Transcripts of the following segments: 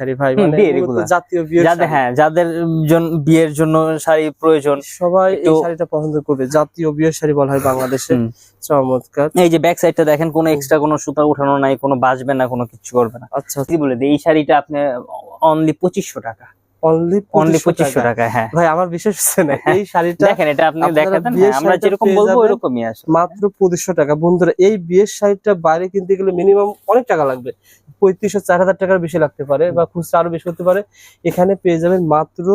শাড়ি ভাই মানে। জাতীয় বিয়ের যাদের হ্যাঁ যাদের বিয়ের জন্য শাড়ি প্রয়োজন সবাই এই শাড়িটা পছন্দ করবে। জাতীয় বিয়ের শাড়ি বলা হয় বাংলাদেশে। চমৎকার। এই যে ব্যাক সাইডটা দেখেন কোনো এক্সট্রা কোনো সুতা উঠানো নাই কোনো বাজবে না কোনো কিছু করবে না। আচ্ছা কি বলে এই শাড়িটা আপনি অনলি পঁচিশশো টাকা। অনলি অনলি পঁচিশশো টাকা। হ্যাঁ। ভাই আমার বিশেষ হচ্ছে না এই শাড়িটা দেখেন এটা আপনি আপনারা দেখা দেন বিয়ের আমরা যেরকম বলব যাবেন। আসে মাত্র পঁচিশশো টাকা। বন্ধুরা এই বিয়ের শাড়িটা বাইরে কিনতে গেলে মিনিমাম অনেক টাকা লাগবে। পঁয়ত্রিশশো চার হাজার টাকার বেশি লাগতে পারে বা খুচরা আরও বেশি হতে পারে। এখানে পেয়ে যাবেন মাত্র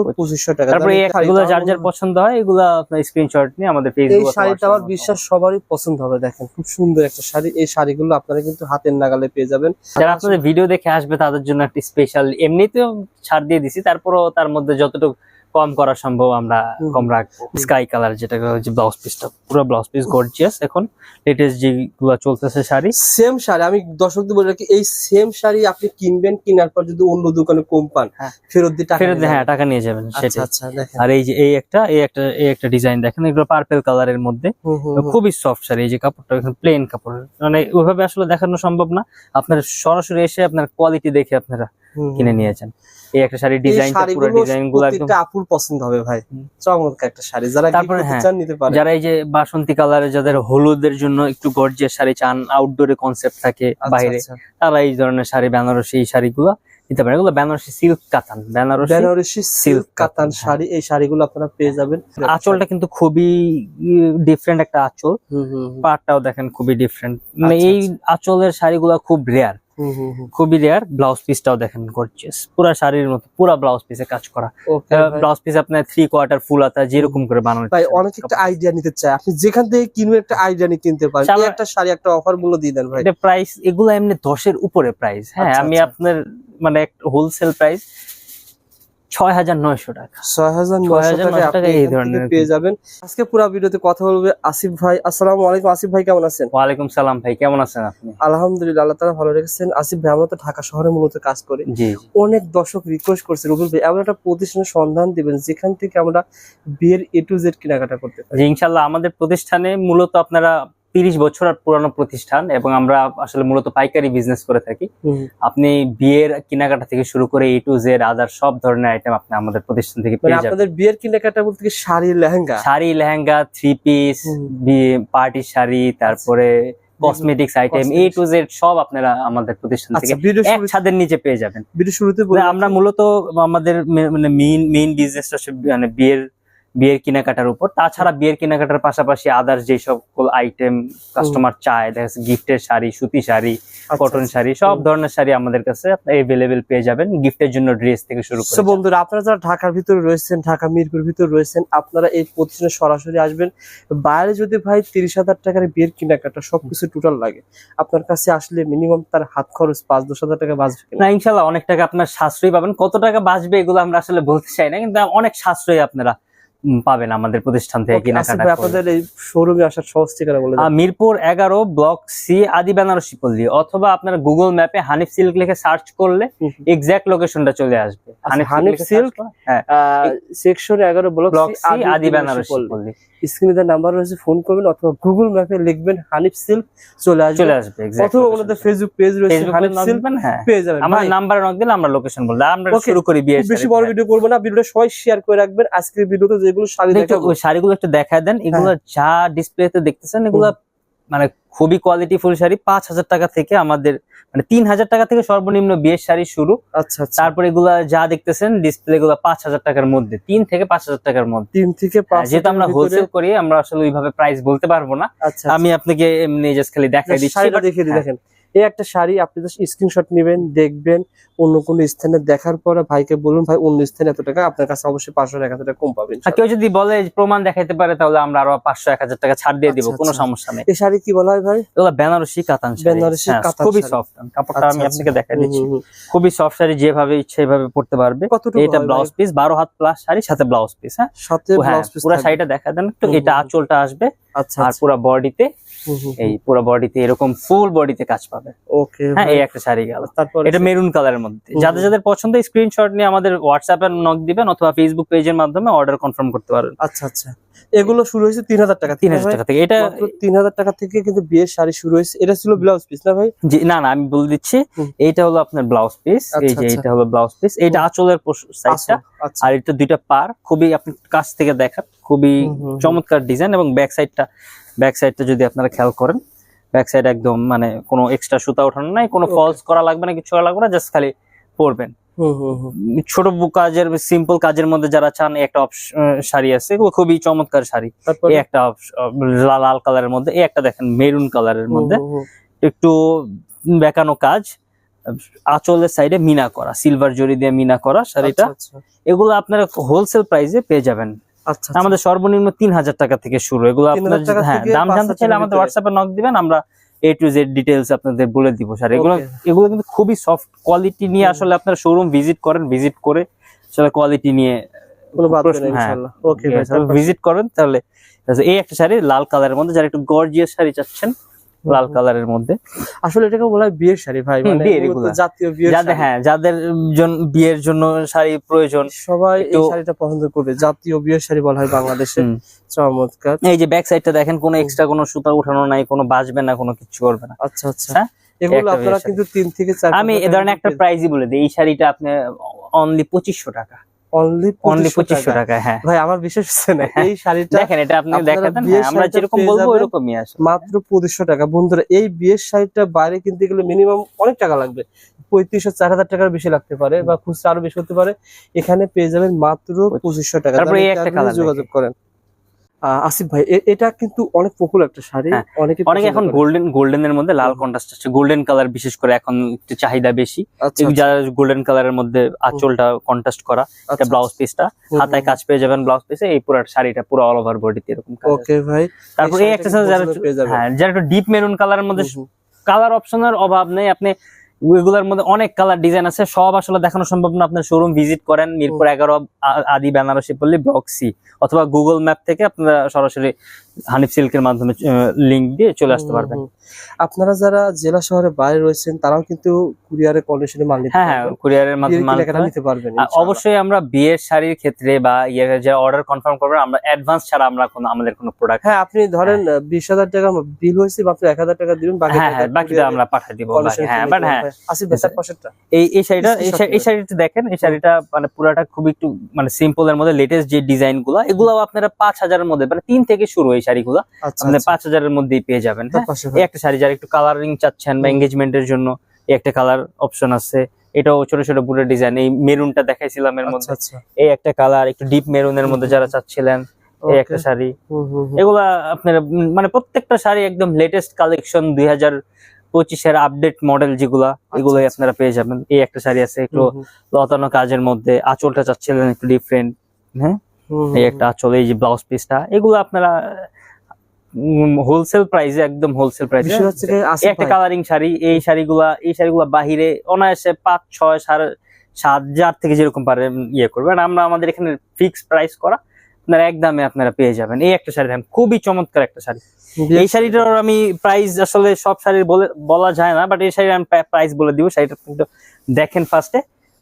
টাকা। তারপরে এগুলো যার যার পছন্দ হয় এগুলো আপনার স্ক্রিনশট নিয়ে আমাদের এই শাড়িটা আমার বিশ্বাস সবারই পছন্দ হবে দেখেন। খুব সুন্দর একটা শাড়ি। এই শাড়িগুলো আপনারা কিন্তু হাতের নাগালে পেয়ে যাবেন। যারা আপনাদের ভিডিও দেখে আসবে তাদের জন্য একটা স্পেশাল এমনিতেও ছাড় দিয়ে দিছি তারপরও তার মধ্যে যতটুকু কম করা সম্ভব আমরা। কম রাখব। স্কাই কালার যেটা হচ্ছে ব্লাউজ পিসটা পুরো ব্লাউজ পিস গর্জিয়াস এখন। লেটেস্ট যেগুলো চলতেছে শাড়ি। সেম শাড়ি আমি দর্শকদের বলে রাখি এই সেম শাড়ি আপনি কিনবেন কেনার পর যদি অন্য দোকানে কম পান হ্যাঁ। ফেরত দিয়ে টাকা ফেরত হ্যাঁ টাকা নিয়ে যাবেন আচ্ছা আচ্ছা দেখেন। আর এই যে এই একটা এই একটা এই একটা ডিজাইন দেখেন এগুলো পার্পেল কালারের মধ্যে। খুবই সফট শাড়ি এই যে কাপড়টা প্লেন কাপড়। মানে ওইভাবে আসলে দেখানো সম্ভব না। আপনার সরাসরি এসে আপনার কোয়ালিটি দেখে আপনারা কিনে নিয়েছেন। এই একটা শাড়ির এই ডিজাইনটা পুরো ডিজাইনগুলো একদম প্রত্যেকটা আপুর পছন্দ হবে ভাই। চমৎকার একটা শাড়ি। যারা তারপরে হ্যাঁ, চান নিতে পারে যারা এই যে বাসন্তী কালারের যাদের হলুদের জন্য একটু গর্জিয়াস শাড়ি চান আউটডোরে কনসেপ্ট থাকে বাইরে তারা এই ধরনের শাড়ি বেনারসি এই শাড়িগুলো নিতে পারে এগুলো বেনারসি সিল্ক কাতান বেনারসি বেনারসি সিল্ক কাতান শাড়ি এই শাড়িগুলো আপনারা পেয়ে যাবেন। আঁচলটা কিন্তু খুবই ডিফারেন্ট একটা আঁচল। পাটটাও দেখেন খুবই ডিফারেন্ট মানে আচ্ছা, এই আঁচলের শাড়িগুলো খুব রেয়ার। খুবই রেয়ার ব্লাউজ পিসটাও দেখেন গর্জিয়াস পুরো শাড়ির মতো পুরো ব্লাউজ পিসে কাজ করা। ব্লাউজ পিস আপনার থ্রি কোয়ার্টার ফুল আতা যেরকম করে বানানো ভাই অনেক একটা আইডিয়া নিতে চায়। আপনি যেখান থেকে কিনবেন একটা আইডিয়া নিয়ে কিনতে পারেন। একটা শাড়ি একটা অফার মূল্য দিয়ে দেন ভাই। এটা প্রাইস এগুলো এমনি 10 এর উপরে প্রাইস হ্যাঁ আচ্ছা, আমি আচ্ছা। আপনার মানে হোলসেল প্রাইস ছয় হাজার নয়শো টাকা। ছয় হাজার নয়শো হাজার টাকায় নয়শো আপনি টাকায় এই ধরনের পেয়ে যাবেন। আজকে পুরো ভিডিওতে কথা বলবে আসিফ ভাই। আসসালামু আলাইকুম আসিফ ভাই কেমন আছেন? ওয়ালাইকুম সালাম ভাই কেমন আছেন আপনি? আলহামদুলিল্লাহ আল্লাহ ভালো রেখেছেন। আসিফ ভাই আমরা তো ঢাকা শহরে মূলত কাজ করি। অনেক দর্শক রিকোয়েস্ট করছে রুবেল ভাই এমন একটা প্রতিষ্ঠানের সন্ধান দিবেন যেখান থেকে আমরা বিয়ের এ টু জেড কেনাকাটা করতে পারি। ইনশাল্লাহ আমাদের প্রতিষ্ঠানে মূলত আপনারা তিরিশ বছর আর পুরানো প্রতিষ্ঠান এবং আমরা আসলে মূলত পাইকারি বিজনেস করে থাকি। আপনি বিয়ের কেনাকাটা থেকে শুরু করে এ টু জেড আদার সব ধরনের আইটেম আপনি আমাদের প্রতিষ্ঠান থেকে মানে পেয়ে যাবেন। আপনাদের বিয়ের কেনাকাটা বলতে কি sari lehenga? Sari lehenga three piece. Party sari তারপরে cosmetics item A to Z সব আপনারা আমাদের প্রতিষ্ঠান থেকে আচ্ছা ভিডিও এক ছাদের নিচে পেয়ে যাবেন। আমরা মূলত আমাদের মানে মেইন মেইন বিজনেসটা মানে বিয়ের বিয়ের কেনাকাটার উপর। তাছাড়া বিয়ের কেনাকাটার পাশাপাশি আদার্স যে সকল আইটেম কাস্টমার চায় দেখা যাচ্ছে গিফটের শাড়ি সুতি শাড়ি আচ্ছা, কটন আচ্ছা। শাড়ি সব ধরনের শাড়ি আমাদের কাছে এভেলেবেল পেয়ে যাবেন গিফটের জন্য ড্রেস থেকে শুরু করে। বন্ধুরা আপনারা যারা ঢাকার ভিতরে রয়েছেন ঢাকা মিরপুর ভিতরে রয়েছেন আপনারা এই প্রতিষ্ঠানে সরাসরি আসবেন। বাইরে যদি ভাই তিরিশ হাজার টাকার বিয়ের কেনাকাটা সবকিছু টোটাল লাগে আপনার কাছে আসলে মিনিমাম তার হাত খরচ পাঁচ দশ হাজার টাকা বাঁচবে না ইনশাল্লাহ অনেক টাকা আপনার সাশ্রয় পাবেন। কত টাকা বাঁচবে এগুলো আমরা আসলে বলতে চাই না কিন্তু অনেক সাশ্রয় আপনারা। পাবেন আমাদের প্রতিষ্ঠান থেকে কেনাকাটা আপনাদের এই শোরুমে আসার সহজ ঠিকানা বলে মিরপুর এগারো ব্লক সি আদি বেনারসি পল্লী অথবা আপনার গুগল ম্যাপে হানিফ সিল্ক লিখে সার্চ করলে। এক্সাক্ট লোকেশনটা চলে আসবে। হানিফ লিখে search silk? করলে- হ্যাঁ। সেকশন এগারো ব্লক সি আদি বেনারসি পল্লী। স্ক্রিনে তার নাম্বার রয়েছে ফোন করবেন অথবা গুগল ম্যাপে লিখবেন হানিফ সিল্ক চলে আসবে। চলে আসবে অথবা ওনাদের ফেসবুক পেজ রয়েছে হানিফ সিল্ক হ্যাঁ। পেয়ে যাবেন আমার নাম্বার নক দিলে আমরা লোকেশন বলব আমরা শুরু করি খুব বেশি বড় ভিডিও করব না ভিডিওটা সবাই শেয়ার করে রাখবেন আজকের ভিডিওতে শাড়ি ওই শাড়িগুলো একটু দেখায় দেন। এগুলো যা ডিসপ্লেতে দেখতেছেন এগুলো মানে খুবই কোয়ালিটি ফুল শাড়ি। পাঁচ হাজার টাকা থেকে আমাদের মানে তিন হাজার টাকা থেকে সর্বনিম্ন বিয়ের শাড়ি শুরু। আচ্ছা আচ্ছা। তারপরে এগুলা যা দেখতেছেন ডিসপ্লে গুলা পাঁচ হাজার টাকার মধ্যে তিন থেকে পাঁচ হাজার টাকার মধ্যে। তিন থেকে হ্যাঁ, যেহেতু আমরা হোলসেল করি আমরা আসলে ওইভাবে প্রাইস বলতে পারব না। আচ্ছা আমি আপনাকে এমনি জাস্ট খালি দেখাই আচ্ছা, দিচ্ছি। হ্যাঁ, দেখেন। এই একটা শাড়ি আপনি জাস্ট স্ক্রিনশট নেবেন দেখবেন অন্য কোনো স্থানে দেখার পরে ভাইকে বলুন ভাই অন্য স্থানে এত টাকা আপনার কাছে অবশ্যই পাঁচশো এক হাজার টাকা কম পাবেন। আর কেউ যদি বলে প্রমাণ দেখাইতে পারে তাহলে আমরা আরও পাঁচশো এক হাজার টাকা ছাড় দিয়ে দিব আচ্ছা, কোনো আচ্ছা। সমস্যা নেই। এই শাড়ি কি বলা হয় ভাই? বেনারসি কাতান শাড়ি। বেনারসি হ্যাঁ, কাতান খুবই সফট কাপড়টা আমি আচ্ছা, আপনাকে দেখাই দিচ্ছি। খুবই সফট শাড়ি যেভাবে ইচ্ছে সেভাবে পড়তে পারবে। এটা ব্লাউজ পিস বারো হাত প্লাস শাড়ি সাথে ব্লাউজ পিস হ্যাঁ? সাথে হ্যাঁ পুরো শাড়িটা দেখা দেন একটু এটা। আঁচলটা আসবে আচ্ছা আর। পুরো বডিতে এই পুরো বডিতে এরকম ফুল বডিতে কাজ পাবে। ওকে হ্যাঁ এই একটা শাড়ি গেল। তারপর এটা মেরুন কালারের মধ্যে। যাদের যাদের পছন্দ স্ক্রিনশট নিয়ে আমাদের হোয়াটসঅ্যাপে নক দিবেন অথবা ফেসবুক পেজের মাধ্যমে অর্ডার কনফার্ম করতে পারেন আচ্ছা আচ্ছা। এগুলো শুরু হয়েছে তিন হাজার টাকা তিন হাজার টাকা থেকে। এটা তিন হাজার টাকা থেকে কিন্তু বিয়ের শাড়ি শুরু হয়েছে। এটা ছিল ব্লাউজ পিস না ভাই? জি না না আমি বলে দিচ্ছি। এইটা হলো আপনার ব্লাউজ পিস এই আচ্ছা, যে আচ্ছা। এটা হলো ব্লাউজ পিস এইটা আঁচলের সাইজটা আচ্ছা। আর এটা দুইটা পার। খুবই আপনি কাছ থেকে দেখান খুবই। চমৎকার ডিজাইন এবং ব্যাক সাইডটা ব্যাক সাইডটা যদি আপনারা খেয়াল করেন ব্যাক সাইড একদম মানে কোনো এক্সট্রা সুতা ওঠানো নাই কোনো ফলস করা লাগবে না কিছু করা লাগবে না জাস্ট খালি পরবেন। ছোট কাজের সিম্পল কাজের মধ্যে যারা চান একটা শাড়ি আছে খুবই চমৎকার শাড়ি। এই একটা লাল লাল কালারের মধ্যে এই একটা দেখেন মেরুন কালারের মধ্যে। একটু বেকানো কাজ আঁচলের সাইডে মিনা করা সিলভার জরি দিয়ে মিনা করা শাড়িটা। আচ্ছা এগুলো আপনারা হোলসেল প্রাইসে পেয়ে যাবেন। আচ্ছা আমাদের সর্বনিম্ন তিন হাজার টাকা থেকে শুরু এগুলো 3000 আপনার হ্যাঁ দাম জানতে চাইলে আমাদের। হোয়াটসঅ্যাপে নক দিবেন আমরা এ টু জেড ডিটেলস আপনাদের বলে দিব স্যার এগুলো এগুলো কিন্তু খুবই সফট কোয়ালিটি নিয়ে আসলে আপনারা শোরুম ভিজিট করেন ভিজিট করে আসলে কোয়ালিটি নিয়ে হ্যাঁ। ইনশাআল্লাহ ওকে ভাই তারপর? ভিজিট করেন তাহলে এই একটা শাড়ি লাল কালারের মধ্যে যারা একটু গর্জিয়াস শাড়ি চাচ্ছেন লাল। কালারের মধ্যে আসলে এটাকে বলা হয় বিয়ের শাড়ি ভাই মানে। জাতীয় বিয়ের যাদের হ্যাঁ যাদের বিয়ের জন্য শাড়ি প্রয়োজন সবাই এই শাড়িটা পছন্দ করবে জাতীয় বিয়ের শাড়ি বলা হয় বাংলাদেশে। চমৎকার এই যে ব্যাক সাইডটা দেখেন কোনো এক্সট্রা কোনো সুতা উঠানো নাই কোনো বাজবে না কোনো কিছু করবে না আচ্ছা আচ্ছা হ্যাঁ? এগুলো আপনারা কিন্তু তিন থেকে চার আমি এ ধরনের একটা প্রাইজই বলে দিই এই শাড়িটা আপনি অনলি পঁচিশশো টাকা অনলি অনলি পঁচিশশো টাকা। হ্যাঁ। ভাই আমার বিশেষ না। এই শাড়িটা দেখেন এটা আপনি আপনারা আমরা যেরকম বলব যাবেন। আসে মাত্র পঁচিশশো টাকা। বন্ধুরা এই বিয়ের শাড়িটা বাইরে কিনতে গেলে মিনিমাম অনেক টাকা লাগবে। পঁয়ত্রিশশো চার হাজার টাকার বেশি লাগতে পারে বা খুচরা আরও বেশি হতে পারে। এখানে পেয়ে যাবেন মাত্র পঁচিশশো টাকা। যোগাযোগ করেন। আসিফ ভাই এটা কিন্তু অনেক পপুলার একটা শাড়ি। হ্যাঁ, অনেকে অনেকে এখন গোল্ডেন গোল্ডেনের মধ্যে লাল। কন্ট্রাস্ট আছে। গোল্ডেন কালার বিশেষ করে এখন একটু চাহিদা বেশি। আচ্ছা এই যারা গোল্ডেন কালারের মধ্যে আঁচলটা কন্ট্রাস্ট করা এটা আচ্ছা, ব্লাউজ পিসটা হাতায় কাজ পেয়ে যাবেন ব্লাউজ পিসে এই পুরো শাড়িটা পুরো অল ওভার বডিতে এরকম কাজ ওকে ভাই। তারপরে এই একটা যারা। হ্যাঁ যারা একটু ডিপ মেরুন কালারের মধ্যে। কালার অপশনের অভাব নেই। আপনি এগুলোর মধ্যে অনেক কালার ডিজাইন আছে। সব আসলে দেখানো সম্ভব না। আপনার শোরুম ভিজিট করেন মিরপুর এগারো আদি বেনারসি পল্লী ব্লক সি অথবা গুগল ম্যাপ থেকে আপনারা সরাসরি হানিফ সিল্কের মাধ্যমে লিংক দিয়ে চলে আসতে পারবেন। আপনারা যারা জেলা শহরে বাইরে রয়েছেন তারাও কিন্তু কুরিয়ারে কন্ডিশনে মাল নিতে হ্যাঁ হ্যাঁ কুরিয়ারের মাধ্যমে মাল নিতে পারবেন অবশ্যই আমরা বিয়ের শাড়ির ক্ষেত্রে বা ইয়ে যে অর্ডার কনফার্ম করবেন আমরা অ্যাডভান্স ছাড়া আমরা কোনো আমাদের কোনো প্রোডাক্ট হ্যাঁ আপনি ধরেন বিশ হাজার টাকা বিল হয়েছে মাত্র এক হাজার টাকা দিবেন বাকি হ্যাঁ হ্যাঁ বাকিটা আমরা পাঠিয়ে দিব বাকি- হ্যাঁ বাট হ্যাঁ আসিফ ভাই তার পাশেরটা। এই এই শাড়িটা এই শাড়িটা দেখেন এই শাড়িটা মানে পুরাটা খুব একটু মানে সিম্পল এর মধ্যে লেটেস্ট যে ডিজাইনগুলা এগুলো আপনারা পাঁচ হাজারের মধ্যে মানে তিন থেকে শুরু এই শাড়িগুলো আচ্ছা আপনার আচ্ছা, পাঁচ হাজারের মধ্যেই পেয়ে যাবেন হ্যাঁ? এই একটা শাড়ি যারা একটু কালারিং চাচ্ছেন বা। এঙ্গেজমেন্টের জন্য এই একটা কালার অপশন আছে। এটাও ছোট ছোট বুটের ডিজাইন এই মেরুনটা দেখাইছিলাম এর আচ্ছা মধ্যে। এই একটা কালার একটু ডিপ মেরুনের মধ্যে যারা চাচ্ছিলেন এই একটা শাড়ি। এগুলা আপনার মানে প্রত্যেকটা শাড়ি একদম লেটেস্ট কালেকশন দুই হাজার পঁচিশের আপডেট মডেল যেগুলা এগুলোই। আপনারা পেয়ে যাবেন। এই একটা শাড়ি আছে একটু লতানো কাজের মধ্যে আঁচলটা চাচ্ছিলেন একটু ডিফারেন্ট হ্যাঁ? এই একটা আঁচল এই যে ব্লাউজ পিসটা এগুলো আপনারা হোলসেল প্রাইসে একদম হোলসেল প্রাইসে হচ্ছে একটা কালারিং শাড়ি এই শাড়িগুলা এই শাড়িগুলা বাহিরে অনায়াসে পাঁচ ছয় সাড়ে সাত হাজার থেকে যেরকম পারেন ইয়ে করবেন আমরা আমাদের এখানে ফিক্স প্রাইস করা আপনারা একদমে আপনারা পেয়ে যাবেন। এই একটা শাড়ি দেখেন খুবই চমৎকার একটা শাড়ি। এই শাড়িটার আমি প্রাইস আসলে সব শাড়ির বলে বলা যায় না বাট এই শাড়ির আমি প্রাইস বলে দিব শাড়িটা কিন্তু দেখেন ফার্স্টে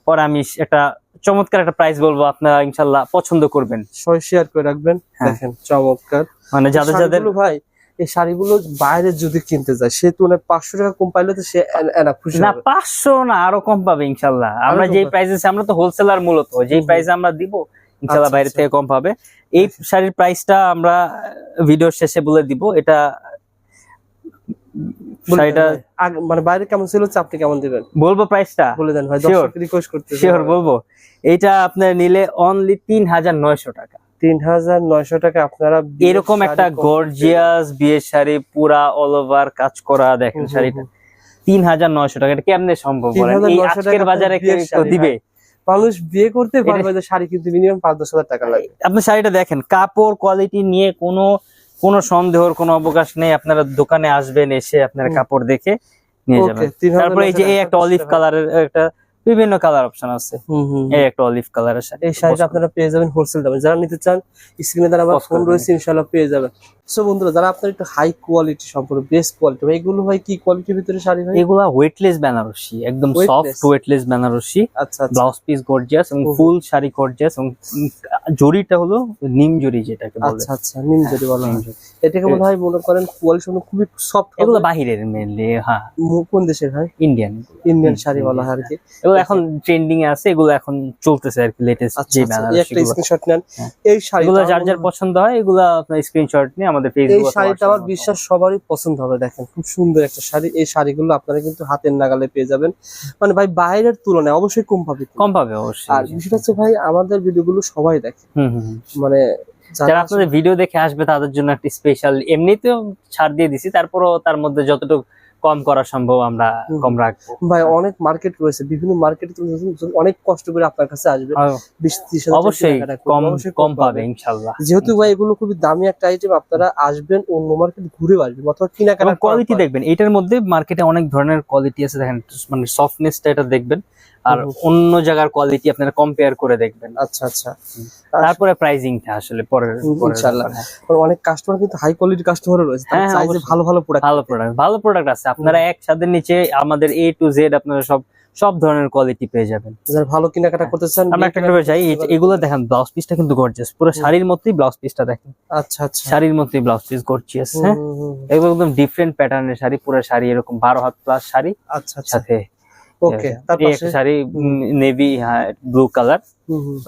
পরে আমি একটা চমৎকার একটা প্রাইস বলব আপনারা ইনশাল্লাহ পছন্দ করবেন শেয়ার করে রাখবেন হ্যাঁ। দেখেন চমৎকার মানে যাদের যাদের ভাই এই শাড়িগুলো বাইরে যদি কিনতে যায় সে তুলনায় পাঁচশো টাকা কম পাইলে তো সে এনা খুশি না পাঁচশো না আরও কম পাবে ইনশাল্লাহ আমরা পাবে। প্রাইসে আমরা তো হোলসেলার মূলত হুম। প্রাইসে আমরা দিব ইনশাল্লাহ আচ্ছা, বাইরে আচ্ছা। থেকে কম পাবে এই শাড়ির প্রাইসটা আমরা ভিডিওর শেষে বলে দিব এটা শাড়িটা মানে বাইরে কেমন ছিল আপনি কেমন দিবেন? বলব প্রাইসটা বলে দেন ভাই দর্শক রিকোয়েস্ট করতে শিওর বলব। এইটা আপনার নিলে অনলি তিন হাজার নয়শো টাকা। তিন হাজার নয়শো টাকা আপনারা এরকম একটা গর্জিয়াস বিয়ের শাড়ি পুরা অল ওভার কাজ করা দেখেন শাড়িটা হুম। তিন হাজার নয়শো টাকা এটা কেমনে সম্ভব বলেন? এই আজকের বাজারে কেউ দিবে? মানুষ বিয়ে করতে এটা- পারবে শাড়ি কিন্তু মিনিমাম পাঁচ দশ হাজার টাকা লাগে আপনি শাড়িটা দেখেন কাপড় কোয়ালিটি নিয়ে কোনো কোনো সন্দেহর কোনো অবকাশ নেই আপনারা দোকানে আসবেন এসে আপনারা কাপড় দেখে নিয়ে যাবেন। তারপরে এই যে এই একটা অলিভ কালারের একটা বিভিন্ন কালার অপশন আছে। এই একটা অলিভ কালারের শাড়ি। এই শাড়িটা আপনারা পেয়ে যাবেন হোলসেল দামে। যারা নিতে চান স্ক্রিনে দ্বারা আমার ফোন রয়েছে ইনশাল্লাহ পেয়ে যাবেন। সো বন্ধুরা যারা আপনার একটু হাই কোয়ালিটি সম্পূর্ণ বেস্ট কোয়ালিটি এগুলো ভাই কি কোয়ালিটির ভিতরে শাড়ি ভাই? এগুলা ওয়েটলেস বেনারসি একদম সফট ওয়েটলেস বেনারসি। আচ্ছা ব্লাউজ পিস গর্জিয়াস এবং ফুল শাড়ি গর্জিয়াস এবং জরিটা হলো নিম জরি যেটাকে বলে। আচ্ছা আচ্ছা নিম যদি বলা হয়। জরি। এটাকে মনে হয় মনে করেন কোয়ালিটি খুবই সফট এগুলো বাহিরের মেনলি হ্যাঁ। কোন দেশের ভাই? ইন্ডিয়ান ইন্ডিয়ান শাড়ি বলা হয় আর কি। এগুলো এখন ট্রেন্ডিং এ আছে এগুলো এখন চলতেছে আর কি লেটেস্ট আচ্ছা যে আচ্ছা বেনারসি একটা স্ক্রিনশট নেন। হ্যাঁ। এই শাড়িটা এগুলো যার যার পছন্দ হয় এগুলো আপনার স্ক্রিনশট নিয়ে আমাদের এই ফেসবুক শাড়িটা আমার বিশ্বাস সবারই পছন্দ হবে দেখেন খুব সুন্দর একটা শাড়ি। এই শাড়িগুলো আপনারা কিন্তু হাতের নাগালে পেয়ে যাবেন। মানে ভাই বাইরের তুলনায় অবশ্যই কম পাবে কম পাবে অবশ্যই আর বিষয়টা হচ্ছে ভাই আমাদের ভিডিওগুলো সবাই দেখে। মানে যারা আপনাদের ভিডিও দেখে আসবে তাদের জন্য একটা স্পেশাল এমনিতেও ছাড় দিয়ে দিছি তারপরও তার মধ্যে যতটুকু কম করা সম্ভব আমরা কম রাখব। ভাই অনেক মার্কেট রয়েছে বিভিন্ন মার্কেটে অনেক কষ্ট করে আপনার কাছে আসবে। টাকা অবশ্যই কম কম পাবে ইনশাল্লাহ। যেহেতু ভাই এগুলো খুবই দামি একটা আইটেম আপনারা আসবেন অন্য মার্কেট ঘুরে আসবেন অথবা কেনাকাটা কোয়ালিটি দেখবেন এটার মধ্যে মার্কেটে অনেক ধরনের কোয়ালিটি আছে দেখেন মানে সফটনেসটা এটা দেখবেন আর অন্য জায়গার কোয়ালিটি আপনারা কম্পেয়ার করে দেখবেন। আচ্ছা আচ্ছা। তারপরে প্রাইজিংটা আসলে পরে। হ্যাঁ। অনেক কাস্টমার কিন্তু হাই কোয়ালিটি কাস্টমারও রয়েছে তারা হ্যাঁ, হ্যাঁ, চাই যে ভালো ভালো প্রোডাক্ট ভালো প্রোডাক্ট ভালো প্রোডাক্ট আছে আপনারা এক ছাদের নিচে আমাদের এ টু জেড আপনারা সব সব ধরনের কোয়ালিটি পেয়ে যাবেন। যারা ভালো কেনাকাটা করতে চান আমরা একটা করে চাই এগুলো দেখেন ব্লাউজ পিসটা কিন্তু গর্জিয়াস পুরো শাড়ির মতোই ব্লাউজ পিসটা দেখেন। আচ্ছা আচ্ছা। শাড়ির মতোই ব্লাউজ পিস গর্জিয়াস হ্যাঁ? এগুলো একদম ডিফারেন্ট প্যাটার্নের শাড়ি পুরো শাড়ি এরকম বারো হাত প্লাস শাড়ি। আচ্ছা আচ্ছা। সাথে ওকে তার এই পাশে একটা sari navy blue colour.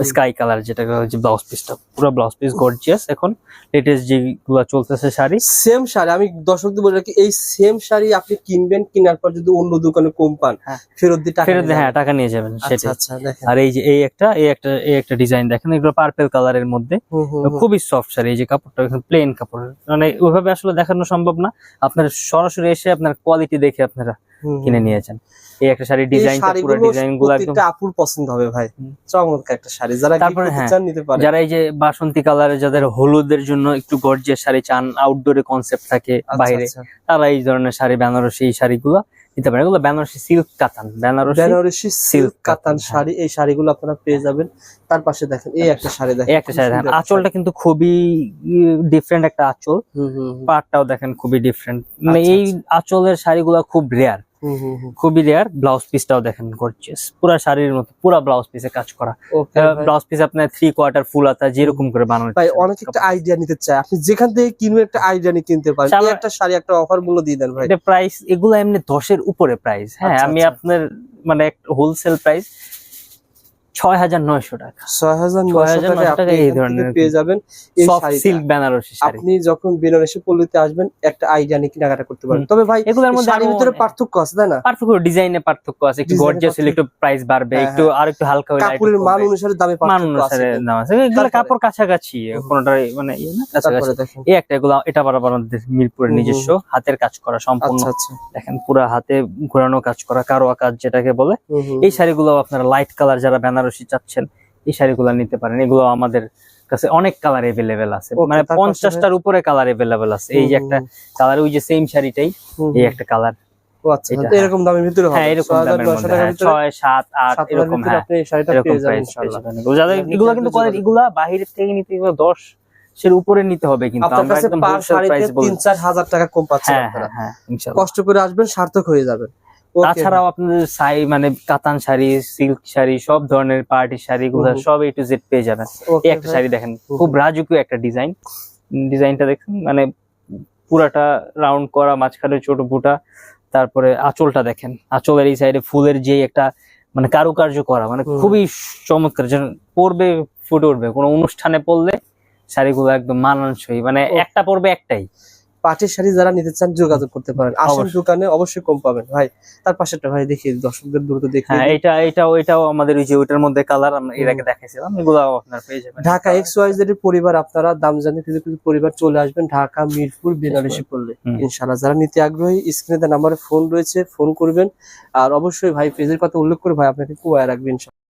Sky colour যেটা হচ্ছে ব্লাউজ পিসটা পুরো ব্লাউজ পিস গর্জিয়াস এখন। লেটেস্ট যেগুলো চলতেছে শাড়ি। সেম শাড়ি আমি দর্শকদের বলে রাখি এই সেম শাড়ি আপনি কিনবেন কেনার পর যদি অন্য দোকানে কম পান হ্যাঁ। ফেরত দিয়ে টাকা ফেরত হ্যাঁ টাকা নিয়ে যাবেন আচ্ছা আচ্ছা দেখেন। আর এই যে এই একটা এই একটা এই একটা ডিজাইন দেখেন এগুলো পার্পেল কালারের মধ্যে। খুবই সফট শাড়ি এই যে কাপড়টা এখন প্লেন কাপড়। মানে ওইভাবে আসলে দেখানো সম্ভব না। আপনার সরাসরি এসে আপনার কোয়ালিটি দেখে আপনারা কিনে নিয়েছেন। এই একটা শাড়ি ডিজাইন পুরো ডিজাইনগুলো একদম আপুর পছন্দ হবে ভাই। হুম। চমৎকার একটা শাড়ি। যারা তারপরে তারপরে হ্যাঁ, চান নিতে পারে যারা এই যে বাসন্তী যাদের হলুদের জন্য একটু গর্জিয়াস শাড়ি চান আউটডোরে কনসেপ্ট থাকে আচ্ছা, বাইরে আচ্ছা। তারা এই ধরনের শাড়ি বেনারসি এই শাড়িগুলো নিতে পারে এগুলো বেনারসি সিল্ক কাতান বেনারসি বেনারসি সিল্ক কাতান হ্যাঁ। শাড়ি এই শাড়িগুলো আপনারা পেয়ে যাবেন। তার পাশে দেখেন এই একটা শাড়ি দেখেন এই একটা শাড়ি দেখেন। আঁচলটা কিন্তু খুবই ডিফারেন্ট একটা আঁচল। পাটটাও দেখেন খুবই ডিফারেন্ট মানে আচ্ছা, এই আঁচলের শাড়িগুলো খুব রেয়ার। খুবই রেয়ার ব্লাউজ পিসটাও দেখেন গর্জিয়াস পুরা শাড়ির মতো পুরা ব্লাউজ পিসে কাজ করা। ব্লাউজ পিস আপনার থ্রি কোয়ার্টার ফুল আতা যেরকম করে বানানো ভাই অনেক একটা আইডিয়া নিতে চাই আপনি যেখান থেকে কিনবেন একটা আইডিয়া নিয়ে কিনতে পারেন। এই একটা শাড়ি একটা অফার মূল্য দিয়ে দেন ভাই। এটা প্রাইস এগুলো এমনি 10 এর উপরে প্রাইস হ্যাঁ আচ্ছা, আমি আচ্ছা। আপনার মানে হোলসেল প্রাইস ছয় হাজার নয়শো টাকা। ছয় হাজার নয়শো টাকা এই ধরনের পেয়ে যাবেন এই সফট শাড়িটা। সিল্ক বেনারসি আপনি যখন বেনারসি পল্লীতে আসবেন একটা আইডিয়া নিয়ে কেনাকাটা করতে পারেন তবে ভাই এগুলোর মধ্যে শাড়ির ভিতরে পার্থক্য আছে তাই না? পার্থক্য ডিজাইনে পার্থক্য আছে। একটু গর্জিয়াস হলে একটু প্রাইস বাড়বে হ্যাঁ, একটু আর একটু হালকা হলে কাপড়ের মান অনুসারে দামে মান অনুসারে দাম আছে। এগুলো কাপড় কাছাকাছি। মানে ইয়ে না কাছাকাছি। এই একটা এগুলো এটা বরাবর আমাদের মিরপুরের নিজস্ব হাতের কাজ করা সম্পূর্ণ। আচ্ছা আচ্ছা। দেখেন পুরো হাতে ঘোরানো কাজ করা কারোয়া কাজ যেটাকে বলে। এই শাড়িগুলো আপনারা লাইট কালার যারা বেনারসি চাচ্ছেন এই শাড়িগুলো নিতে পারেন। এগুলো আমাদের কাছে অনেক কালার এভেলেবেল আছে। মানে পঞ্চাশটার উপরে কালার এভেলেবেল আছে। এই যে একটা কালার ওই যে সেম শাড়িটাই এই একটা কালার আচ্ছা এটা, এরকম দামের ভিতরে হ্যাঁ এরকম দামের 6,900 মধ্যে টাকার হ্যাঁ, ছয় সাত আট এরকম ভিতরে হ্যাঁ আপনি এগুলা জানতে কিন্তু এগুলা বাহিরের থেকে নিতে এগুলো দশ সের উপরে নিতে হবে কিন্তু। আপনার কাছে পার শাড়িতে তিন চার হাজার টাকা কম পাচ্ছেন আপনারা। ইনশাআল্লাহ। কষ্ট করে আসবেন সার্থক হয়ে যাবেন। তাছাড়াও আপনাদের সাই মানে কাতান শাড়ি সিল্ক শাড়ি সব ধরনের পার্টি শাড়ি গুলো সব এ টু জেড পেয়ে যাবেন। এই একটা শাড়ি দেখেন খুব রাজুকীয় একটা ডিজাইন ডিজাইনটা দেখেন মানে পুরাটা রাউন্ড করা মাঝখানে ছোট বুটা তারপরে আঁচলটা দেখেন। আঁচলের এই সাইডে ফুলের যে একটা মানে কারুকার্য করা মানে খুবই চমৎকার যেন পরবে ফুটে উঠবে। কোনো অনুষ্ঠানে পরলে শাড়িগুলো একদম মানানসই মানে একটা পরবে একটাই। পাটের শাড়ি যারা নিতে চান যোগাযোগ করতে পারেন। আসল দোকানে অবশ্যই কম পাবেন। ভাই তার পাশেরটা ভাই দেখি দর্শকদের দ্রুত দেখি হ্যাঁ এটা এটাও এটাও আমাদের ওই যে ওইটার মধ্যে কালার আমরা এর আগে দেখাইছিলাম এগুলো আপনার পেয়ে যাবেন। ঢাকা এক্স ওয়াই জেড পরিবার আপনারা দাম জানে কিছু কিছু পরিবার চলে আসবেন ঢাকা মিরপুর বেনারসি পড়লে। ইনশাআল্লাহ যারা নিতে আগ্রহী স্ক্রিনে নাম্বারে ফোন রয়েছে ফোন করবেন। আর অবশ্যই ভাই পেজের কথা উল্লেখ করে ভাই আপনাকে কুয়ায় রাখবেন ইনশাআল্লাহ।